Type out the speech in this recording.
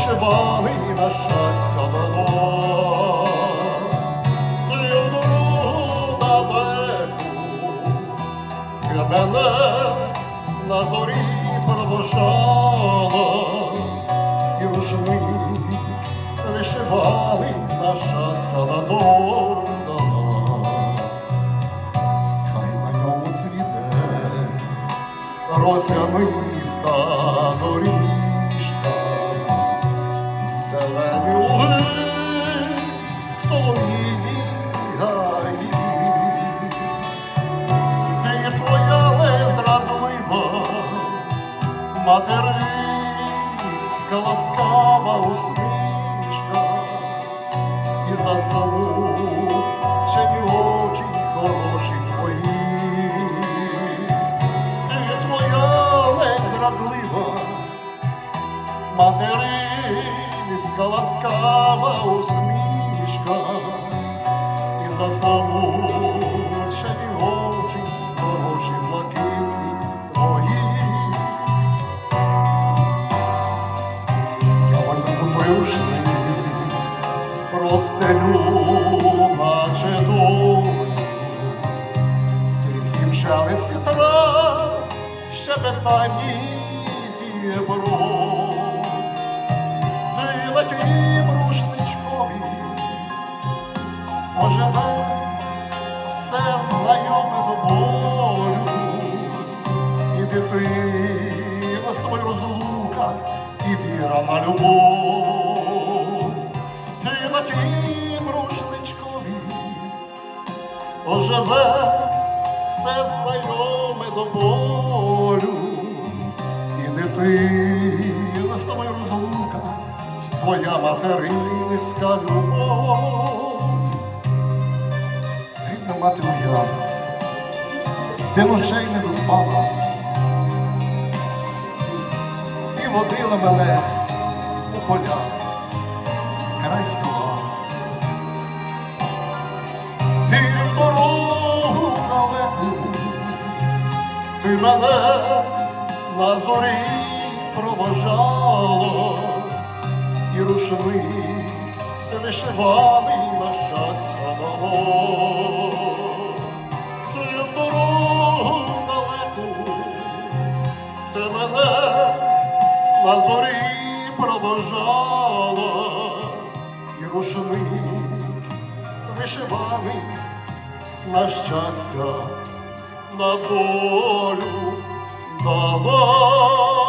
вишиваний на щастя в дорогу далеку мене на зорі провожала, і рушник вишиваний на щастя. Хай на ньому цвіте. Росяниста доріжка, материнська ласкава усмішка, і засмучені очі хороші твої. Ти твоя незрадлива, материнська ласкава усмішка, і засмучені наче долю, Тихім шелесті трав, щебетанні дібро. Ти летім рушничкові, оживе все знайоме до і дитина тобою розлука, і віра на любов. Оживе все знайоме до болю, і дитина з тобою розлука, твоя материнська любов. Рідна мати моя, ти ночей не доспала і водила мене у поля, мене на зорі провожала, і рушник вишиваний на щастя. Ти в дорогу далеку, ти мене на зорі провожала, і рушник вишиваний на щастя, на волю давай.